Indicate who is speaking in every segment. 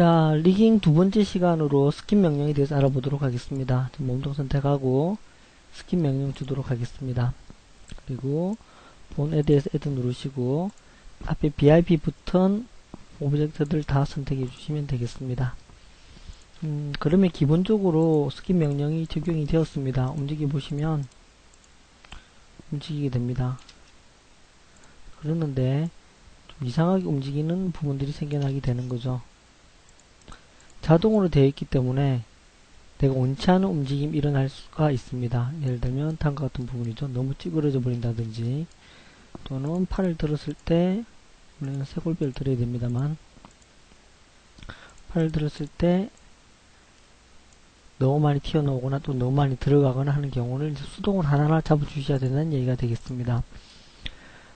Speaker 1: 자, 리깅 두 번째 시간으로 스킵 명령에 대해서 알아보도록 하겠습니다. 몸통 선택하고 스킵 명령 주도록 하겠습니다. 그리고 본에 대해서 애드 누르시고 앞에 BIP 붙은 오브젝트들 다 선택해 주시면 되겠습니다. 음, 그러면 기본적으로 스킵 명령이 적용이 되었습니다. 움직여 보시면 움직이게 됩니다. 그러는데 좀 이상하게 움직이는 부분들이 생겨나게 되는 거죠. 자동으로 되어 있기 때문에 내가 원치 않은 움직임이 일어날 수가 있습니다. 예를 들면 다음과 같은 부분이죠. 너무 찌그러져 버린다든지 또는 팔을 들었을 때 우리는 쇄골뼈를 들어야 됩니다만 팔을 들었을 때 너무 많이 튀어나오거나 또 너무 많이 들어가거나 하는 경우는 수동을 하나하나 잡아주셔야 된다는 얘기가 되겠습니다.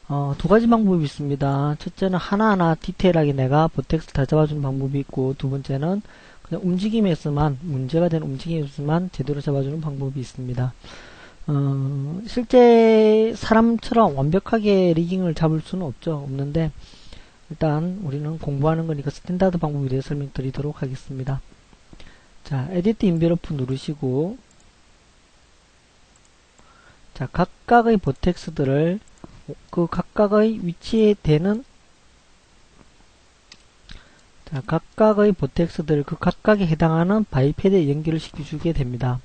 Speaker 1: 어, 두 가지 방법이 있습니다. 첫째는 하나하나 디테일하게 내가 버텍스를 다 잡아주는 방법이 있고 두 번째는 그냥 움직임에서만 문제가 되는 움직임에서만 제대로 잡아주는 방법이 있습니다. 어, 실제 사람처럼 완벽하게 리깅을 잡을 수는 없죠. 없는데 일단 우리는 공부하는 거니까 스탠다드 방법에 대해 설명드리도록 하겠습니다. 자, 에디트 인베로프 누르시고 자, 각각의 버텍스들을 그 각각의 위치에 되는 자, 각각의 버텍스들 그 각각에 해당하는 바이패드에 연결을 시켜주게 됩니다.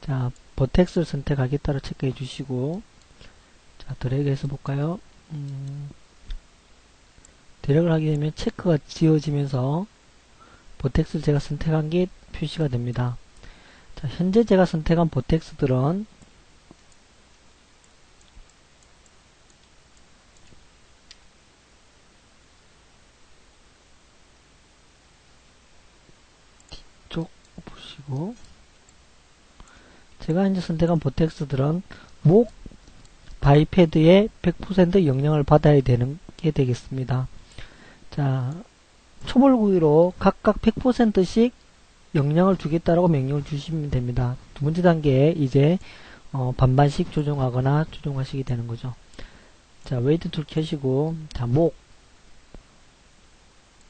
Speaker 1: 자, 버텍스를 선택하겠다로 체크해 주시고 자, 드래그 해서 볼까요? 음, 드래그를 하게 되면 체크가 지워지면서 버텍스를 제가 선택한 게 표시가 됩니다. 자, 현재 제가 선택한 버텍스들은 뒤쪽 보시고 제가 이제 선택한 버텍스들은 목 바이패드에 100% 영향을 받아야 되는 게 되겠습니다. 자, 초벌구이로 각각 100%씩 영향을 주겠다라고 명령을 주시면 됩니다. 두 번째 단계에 이제 어, 반반씩 조정하거나 조정하시게 되는 거죠. 자, 웨이트 툴 켜시고 자, 목,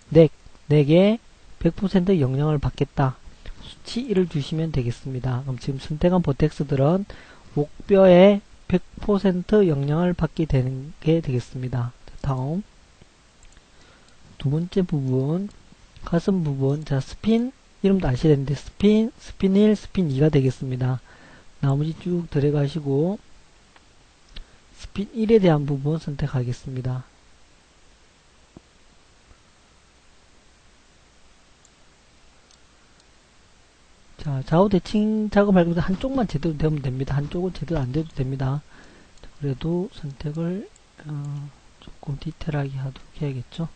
Speaker 1: 넥, 넥에 100% 영향을 받겠다. 수치 1을 주시면 되겠습니다. 그럼 지금 선택한 보텍스들은 목뼈에 100% 영향을 받게 되는 게 되겠습니다. 다음 두 번째 부분 가슴 부분 자 스핀 이름도 아셔야 되는데 스핀 스핀 1 스핀 2가 되겠습니다. 나머지 쭉 들어가시고 스핀 1에 대한 부분 선택하겠습니다. 자, 좌우 대칭 작업할 때 한쪽만 제대로 되면 됩니다. 한쪽은 제대로 안 돼도 됩니다. 그래도 선택을 어, 조금 디테일하게 하도록 해야겠죠.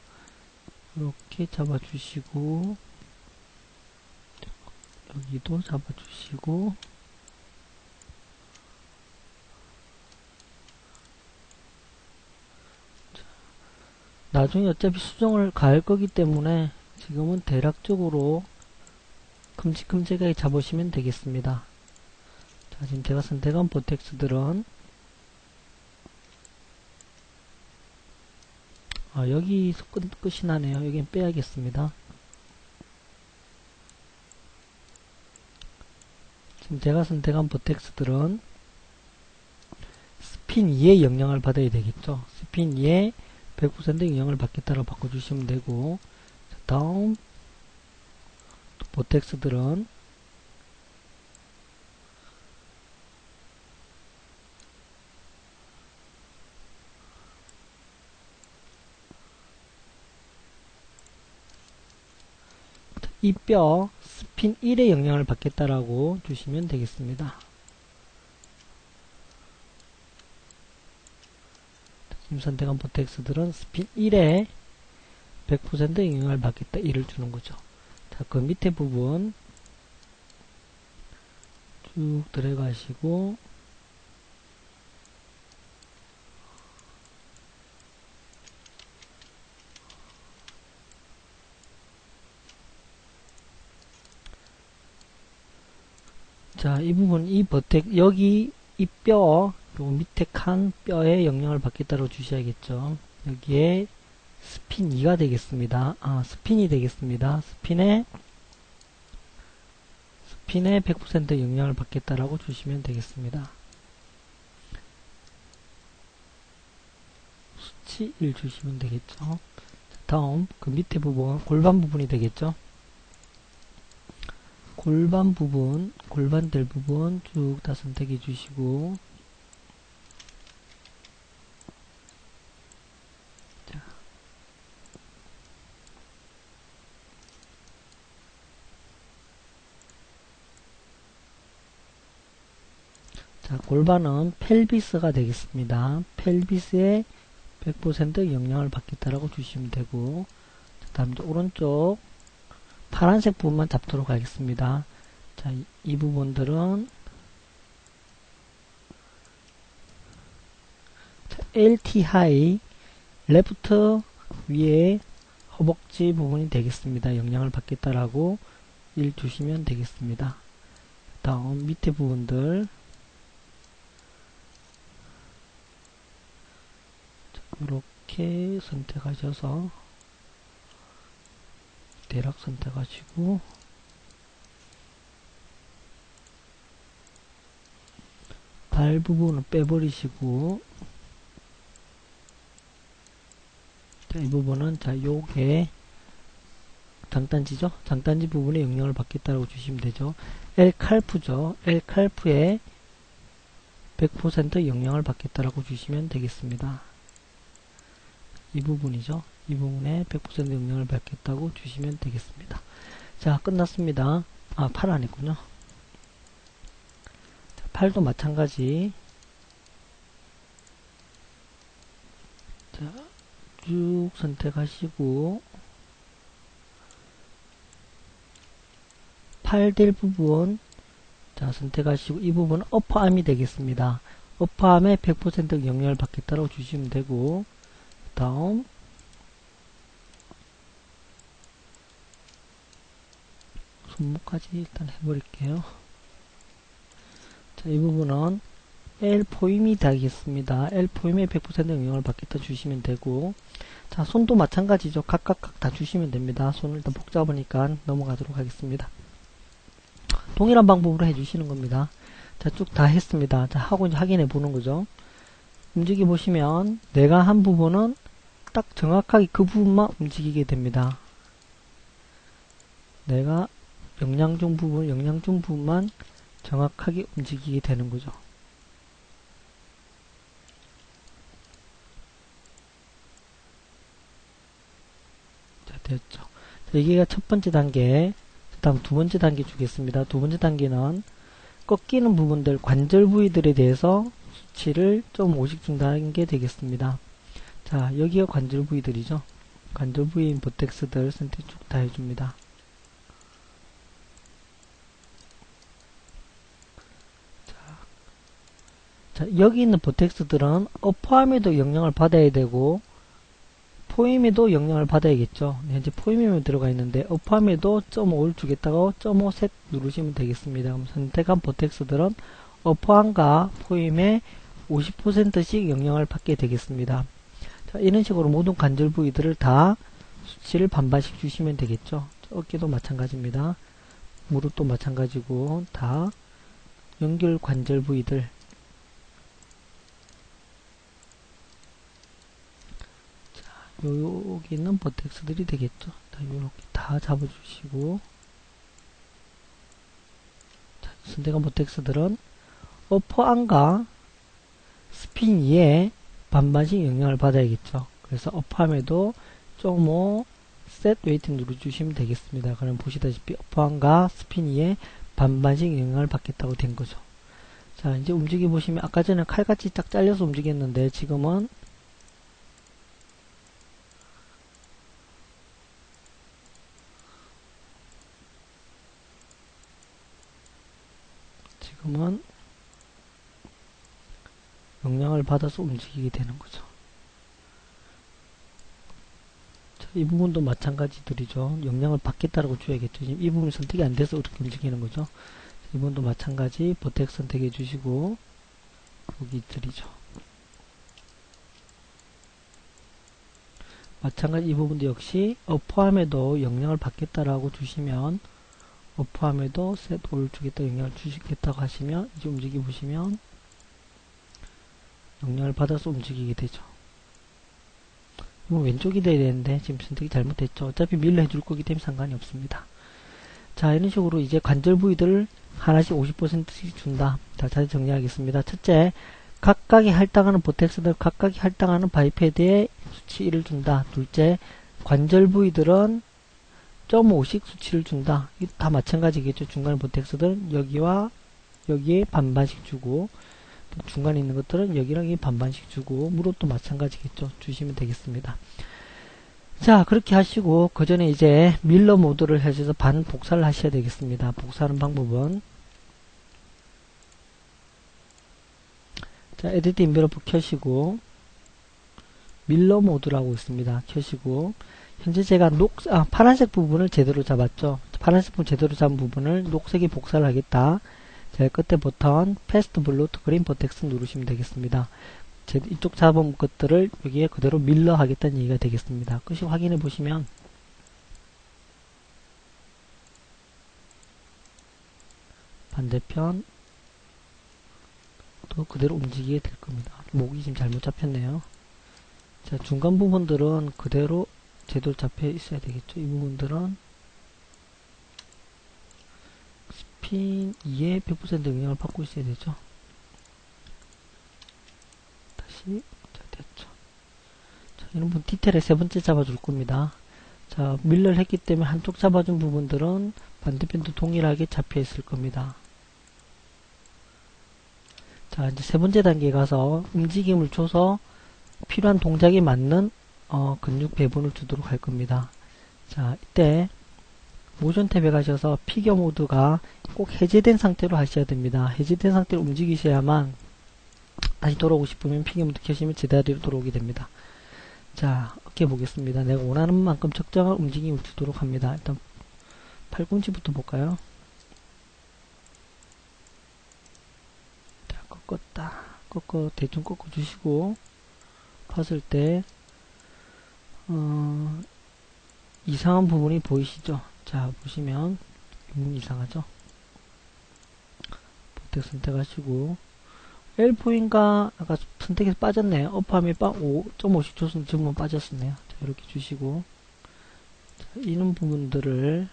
Speaker 1: 이렇게 잡아주시고 여기도 잡아주시고 나중에 어차피 수정을 가할 거기 때문에 지금은 대략적으로 큼직큼직하게 잡으시면 되겠습니다. 자, 지금 제가 선택한 보텍스들은 아, 여기서 끝, 끝이 나네요. 여긴 빼야겠습니다. 지금 제가 선택한 보텍스들은 스핀 2의 영향을 받아야 되겠죠. 스핀 2에 100% 영향을 받겠다고 바꿔주시면 되고 자, 다음 보텍스들은 이 뼈 스핀 1의 영향을 받겠다라고 주시면 되겠습니다. 지금 선택한 보텍스들은 스핀 1에 100% 영향을 받겠다 1을 주는 거죠. 자, 그 밑에 부분 쭉 들어가시고 자, 이 부분, 이 버텍, 여기, 이 뼈, 요 밑에 칸 뼈에 영향을 받겠다고 주셔야겠죠. 여기에 스핀 2가 되겠습니다. 아, 스핀이 되겠습니다. 스핀에 스핀에 100% 영향을 받겠다라고 주시면 되겠습니다. 수치 1 주시면 되겠죠. 자, 다음 그 밑에 부분 골반 부분이 되겠죠. 골반 부분, 골반될 부분 쭉 다 선택해 주시고 골반은 펠비스가 되겠습니다. 펠비스에 100% 영향을 받겠다라고 주시면 되고, 그 다음 오른쪽 파란색 부분만 잡도록 하겠습니다. 자, 이, 이 부분들은 자, LT 하이 레프트 위에 허벅지 부분이 되겠습니다. 영향을 받겠다라고 1 주시면 되겠습니다. 다음 밑에 부분들 이렇게 선택하셔서 대략 선택하시고 발 부분은 빼버리시고 자, 이 부분은 자 요게 장단지죠? 장단지 부분에 영향을 받겠다고 주시면 되죠. L 칼프죠. L 칼프에 100% 영향을 받겠다라고 주시면 되겠습니다 이 부분이죠 이 부분에 100% 영향을 받겠다고 주시면 되겠습니다. 자, 끝났습니다. 아, 팔안 했군요. 자, 팔도 마찬가지. 자, 쭉 선택하시고, 팔될 부분, 자, 선택하시고, 이 부분은 어퍼암이 되겠습니다. 어퍼암에 100% 영향을 받겠다고 주시면 되고, 다음, 손목까지 일단 해버릴게요. 자, 이 부분은 L 포임이 되겠습니다. L 포임에 100% 영향을 받겠다 주시면 되고, 자, 손도 마찬가지죠. 각각각 다 주시면 됩니다. 손을 일단 복잡하니까 넘어가도록 하겠습니다. 동일한 방법으로 해주시는 겁니다. 자, 쭉 다 했습니다. 자, 하고 이제 확인해 보는 거죠. 움직여 보시면 내가 한 부분은 딱 정확하게 그 부분만 움직이게 됩니다. 내가 영양중 부분, 영양중 부분만 정확하게 움직이게 되는 거죠. 자, 됐죠. 자, 이게 첫 번째 단계, 그 다음 두 번째 단계 주겠습니다. 두 번째 단계는 꺾이는 부분들, 관절 부위들에 대해서 수치를 좀 오직 준다는 게 되겠습니다. 자, 여기가 관절 부위들이죠. 관절 부위인 보텍스들 선택 쭉 다 해줍니다. 자, 여기 있는 보텍스들은 어퍼함에도 영향을 받아야 되고 포임에도 영향을 받아야겠죠. 네, 현재 포임에만 들어가 있는데 어퍼함에도 0.5를 주겠다고 0.5셋 누르시면 되겠습니다. 그럼 선택한 보텍스들은 어퍼함과 포임에 50%씩 영향을 받게 되겠습니다. 자, 이런 식으로 모든 관절 부위들을 다 수치를 반반씩 주시면 되겠죠. 어깨도 마찬가지입니다. 무릎도 마찬가지고 다 연결 관절 부위들 여기 있는 버텍스들이 되겠죠. 자, 요렇게 다 잡아주시고 자, 선택한 버텍스들은 어퍼안과 스핀 2에 반반씩 영향을 받아야겠죠. 그래서 어퍼함에도 좀셋 웨이트 누르주시면 되겠습니다. 그럼 보시다시피 어퍼함과 스핀 2에 반반씩 영향을 받겠다고 된 거죠. 자, 이제 움직여 보시면 아까 전에 칼같이 딱 잘려서 움직였는데 지금은 지금은 영향을 받아서 움직이게 되는 거죠. 자, 이 부분도 마찬가지들이죠. 영향을 받겠다라고 줘야겠죠. 지금 이 부분이 선택이 안 돼서 이렇게 움직이는 거죠. 이 부분도 마찬가지 버텍 선택해 주시고 여기들이죠. 마찬가지 이 부분도 역시 어포함에도 영향을 받겠다라고 주시면 어포함에도 셋올 주겠다 영향을 주시겠다고 하시면 이제 움직이 보시면 영향을 받아서 움직이게 되죠. 이건 왼쪽이 돼야 되는데 지금 선택이 잘못됐죠. 어차피 밀러 해줄 거기 때문에 상관이 없습니다. 자 이런 식으로 이제 관절 부위들을 하나씩 50%씩 준다. 자 자세히 정리하겠습니다. 첫째 각각이 할당하는 보텍스들 각각이 할당하는 바이패드에 수치 1을 준다. 둘째 관절 부위들은 0.5씩 수치를 준다. 이다 마찬가지겠죠. 중간 보텍스들은 여기와 여기에 반반씩 주고 중간에 있는 것들은 여기랑 이 반반씩 주고 무릎도 마찬가지겠죠. 주시면 되겠습니다. 자 그렇게 하시고 그 전에 이제 밀러 모드를 해서 반 복사를 하셔야 되겠습니다. 복사하는 방법은 자 에디트 인베로프 켜시고 밀러 모드라고 있습니다. 켜시고 현재 제가 녹, 아, 파란색 부분을 제대로 잡았죠. 파란색 부분 제대로 잡은 부분을 녹색에 복사를 하겠다. 제일 끝에 버튼 패스트 블루 투 그린 버텍스 누르시면 되겠습니다. 제 이쪽 잡은 것들을 여기에 그대로 밀러 하겠다는 얘기가 되겠습니다. 끝이 확인해 보시면 반대편 또 그대로 움직이게 될 겁니다. 목이 지금 잘못 잡혔네요. 자 중간 부분들은 그대로 제대로 잡혀 있어야 되겠죠. 이 부분들은 스 핀 2에 100% 영향을 받고 있어야 되죠. 다시 자 됐죠. 자 이런 부분 디테일에 세 번째 잡아줄 겁니다. 자 밀러를 했기 때문에 한쪽 잡아준 부분들은 반대편도 동일하게 잡혀 있을 겁니다. 자 이제 세 번째 단계에 가서 움직임을 줘서 필요한 동작에 맞는 어, 근육 배분을 주도록 할 겁니다. 자 이때 모션 탭에 가셔서 피겨 모드가 꼭 해제된 상태로 하셔야 됩니다. 해제된 상태로 움직이셔야만 다시 돌아오고 싶으면 피겨 모드 켜시면 제자리로 돌아오게 됩니다. 자 어깨 보겠습니다. 내가 원하는 만큼 적정한 움직임을 주도록 합니다. 일단 팔꿈치부터 볼까요? 자 꺾었다 꺾어 대충 꺾어 주시고 봤을 때 어, 이상한 부분이 보이시죠? 자 보시면 이상하죠? 보텍 선택하시고 L4인가 아까 선택해서 빠졌네요. 업함이 5.5씩 줬으면 지금은 빠졌었네요. 자 이렇게 주시고 자, 이런 부분들을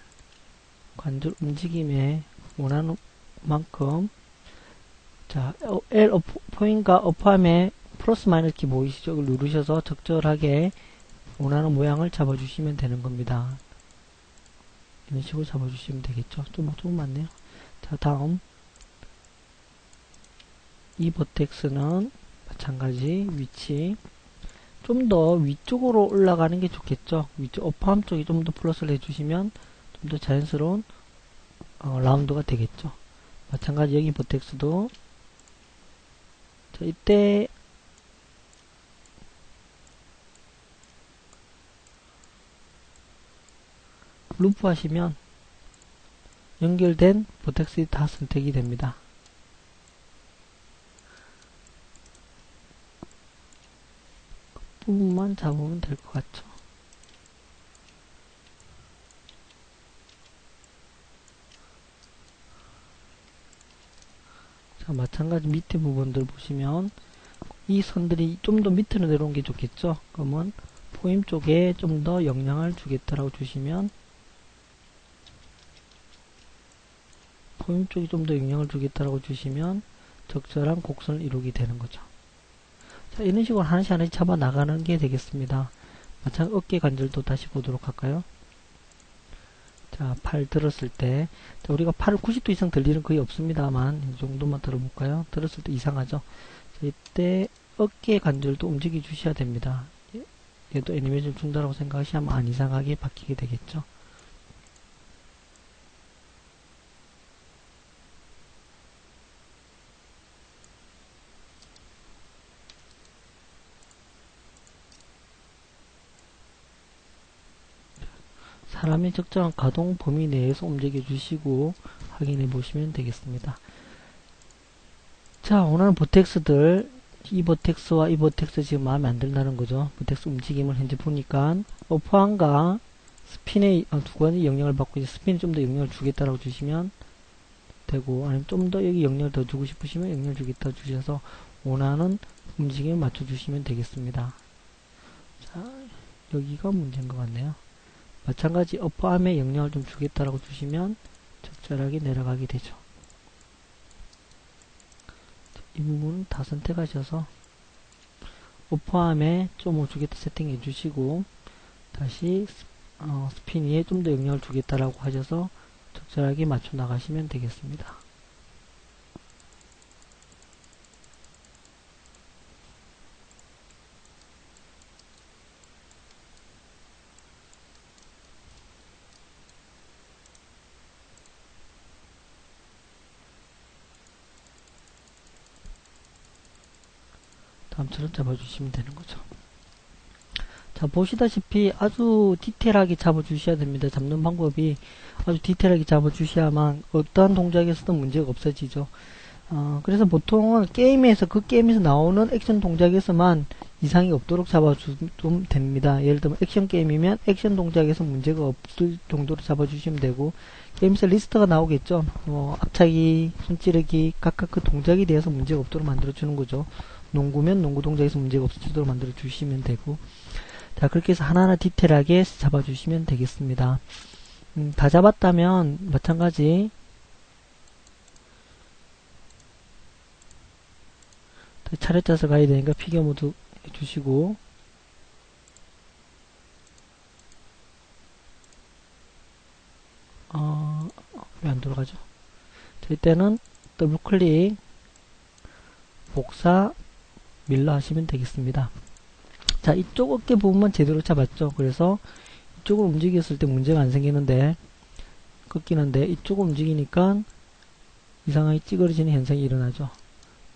Speaker 1: 관절 움직임에 원하는 만큼 자 L4인가 업함에 플러스 마이너스 키 보이시죠? 이걸 누르셔서 적절하게 원하는 모양을 잡아주시면 되는 겁니다. 이런 식으로 잡아주시면 되겠죠. 좀, 좀 많네요. 자, 다음. 이 버텍스는 마찬가지 위치. 좀 더 위쪽으로 올라가는 게 좋겠죠. 위쪽, 어퍼함 쪽에 좀더 플러스를 해주시면 좀 더 자연스러운 어, 라운드가 되겠죠. 마찬가지 여기 버텍스도 자, 이때 루프 하시면 연결된 보텍스이 다 선택이 됩니다. 그 부분만 잡으면 될 것 같죠. 자, 마찬가지 밑에 부분들 보시면 이 선들이 좀 더 밑으로 내려온 게 좋겠죠. 그러면 포임 쪽에 좀 더 영향을 주겠다라고 주시면 포임 쪽이 좀 더 영향을 주겠다라고 주시면 적절한 곡선을 이루게 되는 거죠. 자, 이런 식으로 하나씩 하나씩 잡아 나가는 게 되겠습니다. 마찬가지 어깨 관절도 다시 보도록 할까요? 자, 팔 들었을 때, 자, 우리가 팔을 90도 이상 들리는 거의 없습니다만, 이 정도만 들어볼까요? 들었을 때 이상하죠? 자, 이때 어깨 관절도 움직여 주셔야 됩니다. 얘도 애니메이션 중단라고 생각하시면 안 이상하게 바뀌게 되겠죠? 사람의 적정한 가동 범위 내에서 움직여 주시고 확인해 보시면 되겠습니다. 자, 원하는 보텍스들 이 버텍스와 이 버텍스 지금 마음에 안 든다는 거죠. 버텍스 움직임을 현재 보니까 어퍼함과 스핀의 어, 두 가지 영향을 받고 이제 스핀에 좀더 영향을 주겠다라고 주시면 되고 아니면 좀 더 여기 영향을 더 주고 싶으시면 영향을 주겠다 주셔서 원하는 움직임을 맞춰 주시면 되겠습니다. 자 여기가 문제인 것 같네요. 마찬가지 어퍼함에 영향을 좀 주겠다라고 주시면 적절하게 내려가게 되죠. 이 부분은 다 선택하셔서 어퍼함에 좀 주겠다 세팅해 주시고 다시 어, 스핀 위에 좀 더 영향을 주겠다라고 하셔서 적절하게 맞춰 나가시면 되겠습니다. 다음처럼 잡아주시면 되는 거죠. 자, 보시다시피 아주 디테일하게 잡아주셔야 됩니다. 잡는 방법이 아주 디테일하게 잡아주셔야만 어떠한 동작에서도 문제가 없어지죠. 어, 그래서 보통은 게임에서, 그 게임에서 나오는 액션 동작에서만 이상이 없도록 잡아주면 됩니다. 예를 들면 액션 게임이면 액션 동작에서 문제가 없을 정도로 잡아주시면 되고, 게임에서 리스트가 나오겠죠. 뭐, 앞차기, 손찌르기, 각각 그 동작에 대해서 문제가 없도록 만들어주는 거죠. 농구면 농구 동작에서 문제가 없도록 만들어 주시면 되고, 자, 그렇게 해서 하나하나 디테일하게 잡아주시면 되겠습니다. 음, 다 잡았다면, 마찬가지, 차례 짜서 가야 되니까 피겨 모드 해주시고, 어, 왜 안 돌아가죠? 자, 이때는 더블 클릭, 복사, 밀러 하시면 되겠습니다. 자, 이쪽 어깨 부분만 제대로 잡았죠. 그래서 이쪽을 움직였을 때 문제가 안 생기는데, 꺾이는데, 이쪽을 움직이니까 이상하게 찌그러지는 현상이 일어나죠.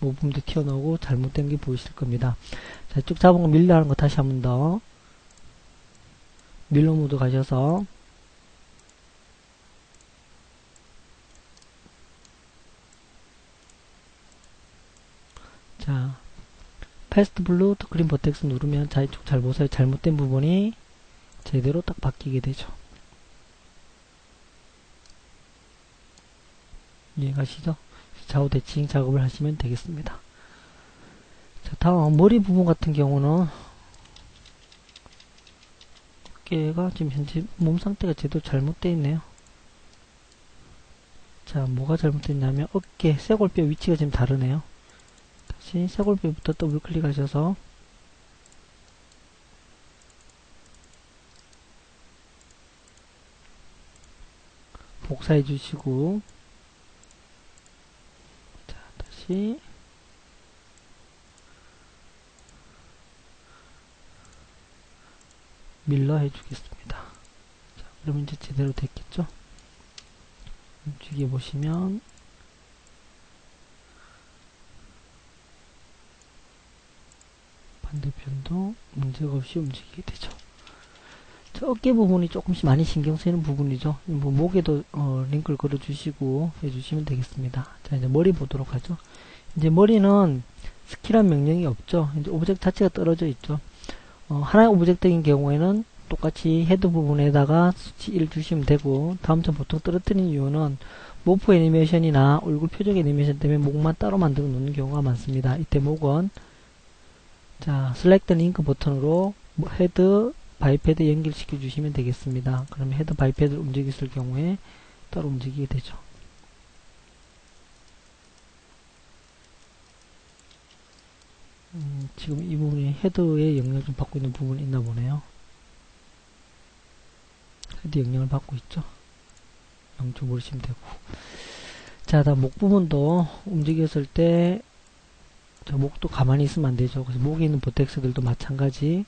Speaker 1: 모품도 튀어나오고 잘못된 게 보이실 겁니다. 자, 이쪽 잡은 거 밀려 하는 거 다시 한 번 더. 밀러 모드 가셔서, 자, 패스트 블루 그린 버텍스 누르면 좌측 잘 보세요. 잘못된 부분이 제대로 딱 바뀌게 되죠. 이해가시죠? 좌우 대칭 작업을 하시면 되겠습니다. 자, 다음 머리 부분 같은 경우는 어깨가 지금 현재 몸 상태가 제대로 잘못되어 있네요. 자, 뭐가 잘못됐냐면 어깨, 쇄골뼈 위치가 지금 다르네요. 다시 쇄골뼈부터 더블 클릭하셔서 복사해 주시고 자 다시 밀러 해주겠습니다. 자, 그러면 이제 제대로 됐겠죠? 움직여 보시면 반대편도 문제가 없이 움직이게 되죠. 자, 어깨 부분이 조금씩 많이 신경 쓰이는 부분이죠. 뭐 목에도 어, 링크를 걸어주시고 해주시면 되겠습니다. 자 이제 머리 보도록 하죠. 이제 머리는 스킬한 명령이 없죠. 이제 오브젝트 자체가 떨어져 있죠. 어, 하나의 오브젝트인 경우에는 똑같이 헤드 부분에다가 수치 1 주시면 되고 다음점 보통 떨어뜨리는 이유는 모프 애니메이션이나 얼굴 표정 애니메이션 때문에 목만 따로 만들어 놓는 경우가 많습니다. 이때 목은 자, select 링크 버튼으로 헤드 바이패드 연결시켜 주시면 되겠습니다. 그러면 헤드 바이패드를 움직였을 경우에 따로 움직이게 되죠. 음, 지금 이 부분이 헤드의 영향을 좀 받고 있는 부분이 있나 보네요. 헤드 영향을 받고 있죠. 영점 모르시면 되고. 자, 다음 목 부분도 움직였을 때 자, 목도 가만히 있으면 안 되죠. 그래서 목에 있는 보텍스들도 마찬가지.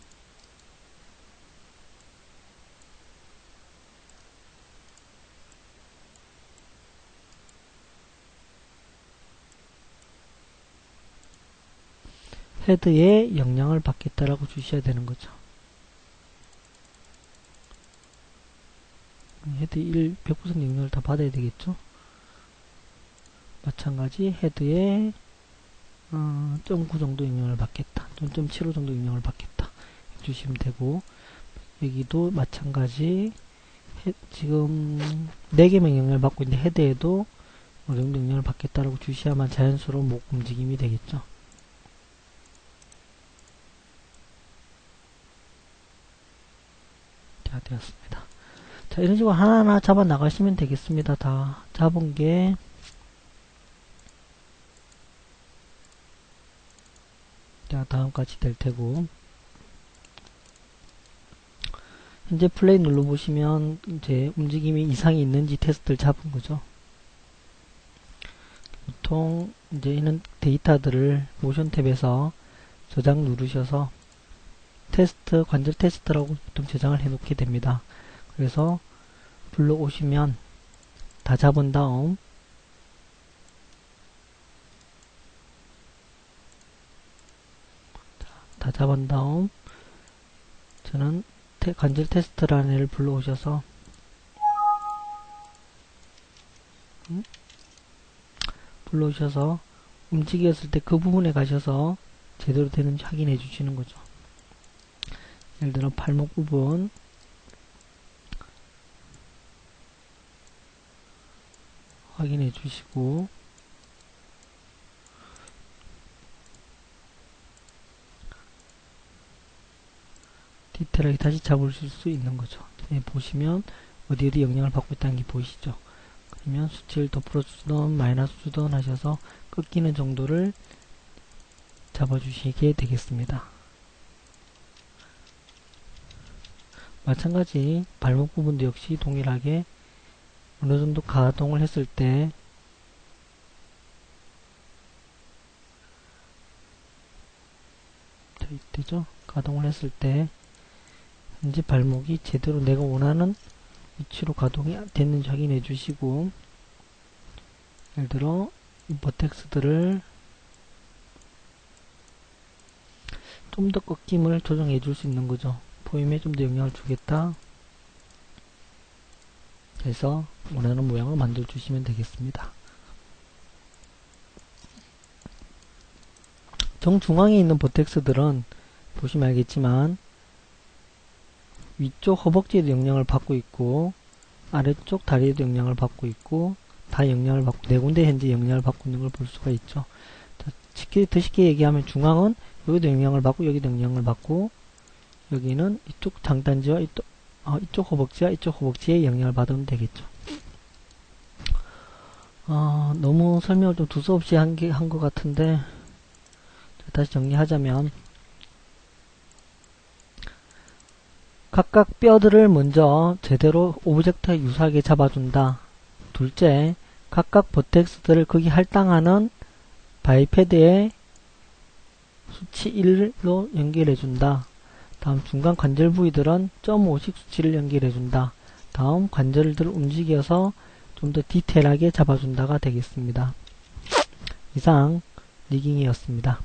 Speaker 1: 헤드에 영향을 받겠다라고 주셔야 되는 거죠. 헤드 1, 100% 영향을 다 받아야 되겠죠. 마찬가지 헤드에 어, 0.9 정도 영향을 받겠다. 0.75 정도 영향을 받겠다. 주시면 되고 여기도 마찬가지 해, 지금 4개명 영향을 받고 있는데 헤드에도 어느 정도 영향을 받겠다라고 주시야만 자연스러운 목 움직임이 되겠죠. 자, 되었습니다. 자, 이런 식으로 하나하나 잡아 나가시면 되겠습니다. 다 잡은 게 다음까지 될 테고 현재 플레이 눌러보시면 이제 움직임이 이상이 있는지 테스트를 잡은 거죠. 보통 이제 이런 데이터들을 모션 탭에서 저장 누르셔서 테스트, 관절 테스트라고 보통 저장을 해 놓게 됩니다. 그래서 불러 오시면 다 잡은 다음 다 잡은 다음 저는 테, 관절 테스트라는 애를 불러오셔서 음? 불러오셔서 움직였을 때 그 부분에 가셔서 제대로 되는지 확인해 주시는 거죠. 예를 들어 발목 부분 확인해 주시고 디테일하게 다시 잡으실 수 있는 거죠. 네, 보시면 어디 어디 영향을 받고 있다는 게 보이시죠? 그러면 수치를 더 풀어주든 마이너스 주든 하셔서 꺾이는 정도를 잡아주시게 되겠습니다. 마찬가지 발목 부분도 역시 동일하게 어느 정도 가동을 했을 때 자, 이때죠? 가동을 했을 때 현재 발목이 제대로 내가 원하는 위치로 가동이 됐는지 확인해 주시고 예를 들어 이 버텍스들을 좀 더 꺾임을 조정해 줄 수 있는 거죠. 보임에 좀 더 영향을 주겠다. 해서 원하는 모양을 만들어 주시면 되겠습니다. 정중앙에 있는 버텍스들은 보시면 알겠지만 위쪽 허벅지에도 영향을 받고 있고 아래쪽 다리에도 영향을 받고 있고 다 영향을 받고 네 군데 현재 영향을 받고 있는 걸 볼 수가 있죠. 자, 쉽게 더 쉽게 얘기하면 중앙은 여기도 영향을 받고 여기도 영향을 받고 여기는 이쪽 장단지와 이쪽, 어, 이쪽 허벅지와 이쪽 허벅지에 영향을 받으면 되겠죠. 어, 너무 설명을 좀 두서없이 한 게 한 것 같은데 다시 정리하자면 각각 뼈들을 먼저 제대로 오브젝트에 유사하게 잡아준다. 둘째, 각각 버텍스들을 거기 할당하는 바이패드에 수치 1로 연결해준다. 다음 중간 관절 부위들은 0.5씩 수치를 연결해준다. 다음 관절들을 움직여서 좀 더 디테일하게 잡아준다가 되겠습니다. 이상 리깅이었습니다.